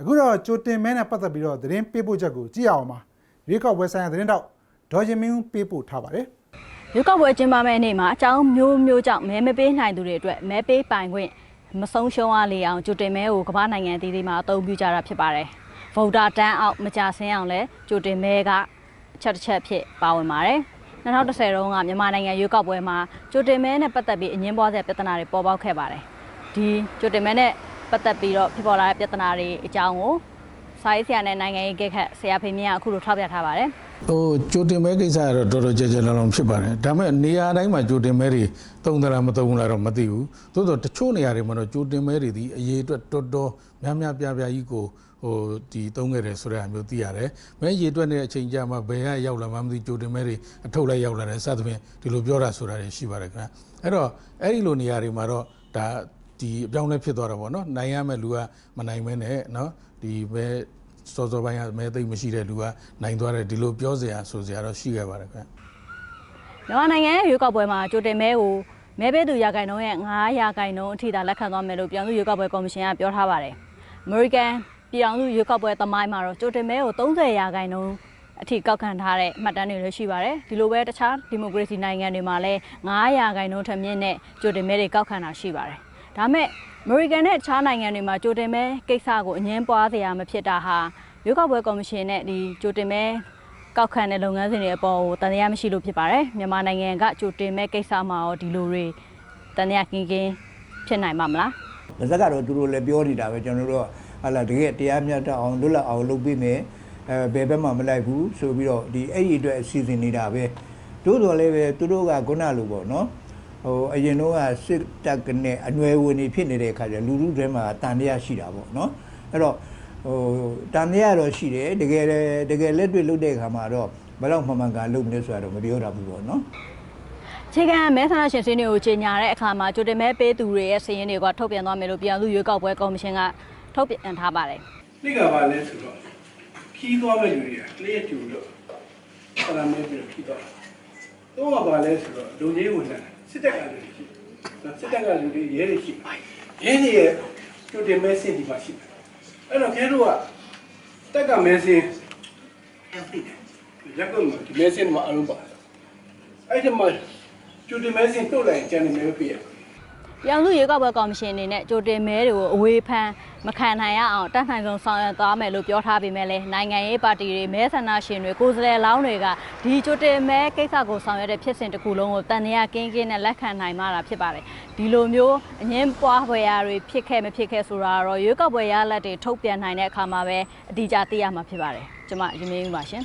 အခုတော့ကြိုတင်မဲနဲ့ပတ်သက်ပြီးတော့သတင်းပေးပို့ချက်ကိုကြည့်ရအောင်ပါရွေးကောက်ပွဲဆိုင်ရာသတင်းတော့ဒေါ်ရင်မင်းဦးပေးပို့ထားပါတယ်ရွေးကောက်ပွဲကျင်းပမယ့်နေ့မှာအကြောင်းမျိုးမျိုးကြောင့်မဲမပေးနိုင်သူတွေအတွက်မဲပေးပိုင်ခွင့်မဆုံးရှုံးရလေအောင်ကြိုတင်မဲကိုကမ္ဘာနိုင်ငံအသီးသီးမှာအသုံးပြုကြတာဖြစ်ပါတယ်။ဗုဒ္ဓတန်းအောင်မကြဆင်းအောင်လဲကြိုတင်မဲကအချက်တစ်ချက်ဖြစ်ပါဝင်ပါတယ်။2010တုန်းကမြန်မာနိုင်ငံရွေးကောက်ပွဲမှာကြိုတင်မဲနဲ့ပတ်သက်ပြီးအငင်းပွားတဲ့ပြဿနာတွေပေါ်ပေါက်ခဲ့ပါတယ်။ဒီကြိုတင်မဲနဲ့ ပတ်သက်ပြီးတော့ဖြစ်ပေါ်လာတဲ့ပြဿနာတွေအကြောင်းကိုစာရေးဆရာနဲ့နိုင်ငံရေးကိခတ်ဆရာဖေမြင့်ကအခုလိုထောက်ပြထားပါတယ်။ဟိုကြိုတင်မဲကိစ္စကတော့တော်တော်ကြဲကြဲလောင်လောင်ဖြစ်ပါတယ်ဒါပေမဲ့နေရာတိုင်းမှာကြိုတင်မဲတွေတုံးသလားမတုံးဘူးလားတော့မသိဘူးသို့တော့တချို့နေရာတွေမှာတော့ကြိုတင်မဲတွေဒီအရေးအတွက်တော်တော်များများပြားပြားကြီးကိုဟိုဒီတုံးခဲ့တယ်ဆိုတဲ့အမျိုးသိရတယ်မဲရေအတွက်နေတဲ့အချိန်ကြာမှဘယ်ကရောက်လာမှမသိကြိုတင်မဲတွေအထုတ်လိုက်ရောက်လာတယ်စသဖြင့်ဒီလိုပြောတာဆိုတာတွေရှိပါတယ်ခင်ဗျအဲ့တော့အဲ့ဒီလိုနေရာတွေမှာတော့ဒါ ဒီအပြောင်းလဲဖြစ်သွားတာပေါ့နော်နိုင်ရမဲ့လူကမနိုင်မဲနဲ့နော်ဒီဘဲစောစောပိုင်းကမဲသိမ့်မရှိတဲ့လူကနိုင်သွားတယ်ဒီလိုပြောစရာဆိုစရာတော့ရှိခဲ့ပါတယ်ခင်မြန်မာနိုင်ငံရဲ့ရွေးကောက်ပွဲမှာကြိုတင်မဲကိုမဲပေးသူရာခိုင်နှုန်းရဲ့9ရာခိုင်နှုန်းအထိသာလက်ခံသွားမယ်လို့ပြည်ထောင်စုရွေးကောက်ပွဲကော်မရှင်ကပြောထားပါတယ်။ American ပြည်ထောင်စုရွေးကောက်ပွဲသမိုင်းမှာတော့ကြိုတင်မဲကို30ရာခိုင်နှုန်းအထိကောက်ခံထားတဲ့မှတ်တမ်းတွေလည်းရှိပါတယ်။ဒီလိုပဲတခြားဒီမိုကရေစီနိုင်ငံတွေမှာလည်း9ရာခိုင်နှုန်းထက်မြင့်တဲ့ကြိုတင်မဲတွေကောက်ခံတာရှိပါတယ်။ ဒါမဲ့ American နဲ့တခြားနိုင်ငံတွေမှာကြိုတင်မဲကိစ္စကိုအငင်းပွားစရာမဖြစ်တာဟာရွေးကောက်ပွဲကော်မရှင်နဲ့ဒီကြိုတင်မဲကောက်ခံတဲ့လုပ်ငန်းစဉ်တွေအပေါ်ကိုတန်တရားမရှိလို့ဖြစ်ပါတယ်မြန်မာနိုင်ငံကကြိုတင်မဲ့ကိစ္စမှာရောဒီလိုတွေတန်တရားကင်းကင်းဖြစ်နိုင်မှာမလား။ဒါစကတော့သူတို့လည်းပြောနေတာပဲကျွန်တော်တို့ကဟာလာတကယ်တရားမျှတအောင်လွတ်လပ်အောင်လုပ်ပေးမယ်။အဲဘယ်ဘက်မှမလိုက်ဘူးဆိုပြီးတော့ဒီအဲ့ဒီအတွက်အစီအစဉ်နေတာပဲ။တို့တော်လည်းပဲသူတို့ကခုနလိုပေါ့နော်။ ဟိုအရင်တော့ကစစ်တပ်ကနဲ့အနွယ်ဝင်နေဖြစ်နေတဲ့အခါကျလူလူတွေမှာတန်တရားရှိတာပေါ့နော်။အဲ့တော့ဟိုတန်တရားတော့ရှိတယ်တကယ်လည်းတကယ်လက်တွေ့လုပ်တဲ့အခါမှာတော့ဘယ်တော့မှန်မှန်ကန်လုပ်မလဲဆိုတာတော့မပြောတာဘူးပေါ့နော်။ခြေခံမဲဆန္ဒရှင်စည်းတွေကိုကြီးညာတဲ့အခါမှာကြိုတင်မဲပေးသူတွေရဲ့စည်ရင်းတွေကထုတ်ပြန်သွားမယ်လို့ပြည်အောင်စုရွေးကောက်ပွဲကော်မရှင်ကထုတ်ပြန်ထားပါတယ်နေ့ကပါလဲဆိုတော့ခီးသွားမဲ့လူတွေကလျှက်ကျူလို့ဆလာမဲပြီးတော့ခီးသွားတော့ကပါလဲဆိုတော့လူကြီးဝင်လာ စစ်တပ်ကလူတွေရှိတယ်စစ်တပ်ကလူတွေရဲတွေရှိရဲတွေရဲ့ကျိုတင်မဲစင်ဒီမှာရှိတယ်အဲ့တော့ခဲတို့ကတက်ကမဲစင်ရက်ကွက်မှာဒီမဲစင်မှာအလုံးပါအဲ့ဒီမှာကျိုတင်မဲစင်တုတ်လိုက်ကျန်နေမဲပြရပြည် အောင်စုရွေးကောက်ပွဲကော်မရှင်အနေနဲ့ကြိုတင်မဲတွေကိုအဝေးဖမ်းမခံနိုင်ရအောင်တတ်နိုင်ဆုံးဆောင်ရွက်သွားမယ်လို့ပြောထားပေမဲ့လည်းနိုင်ငံရေးပါတီတွေမဲဆန္ဒရှင်တွေကိုယ်စားလှယ်လောင်းတွေကဒီကြိုတင်မဲကိစ္စကိုဆောင်ရွက်တဲ့ဖြစ်စဉ်တစ်ခုလုံးကိုတန်တရားကင်းကင်းနဲ့လက်ခံနိုင်မှတာဖြစ်ပါတယ်ဒီလိုမျိုးအငင်းပွားဖွယ်ရာတွေဖြစ်ခဲ့မဖြစ်ခဲ့ဆိုတာကတော့ရွေးကောက်ပွဲရလဒ်တွေထုတ်ပြန်နိုင်တဲ့အခါမှာပဲအတိအကျသိရမှာဖြစ်ပါတယ်ကျွန်မရင်းမင်းပါရှင်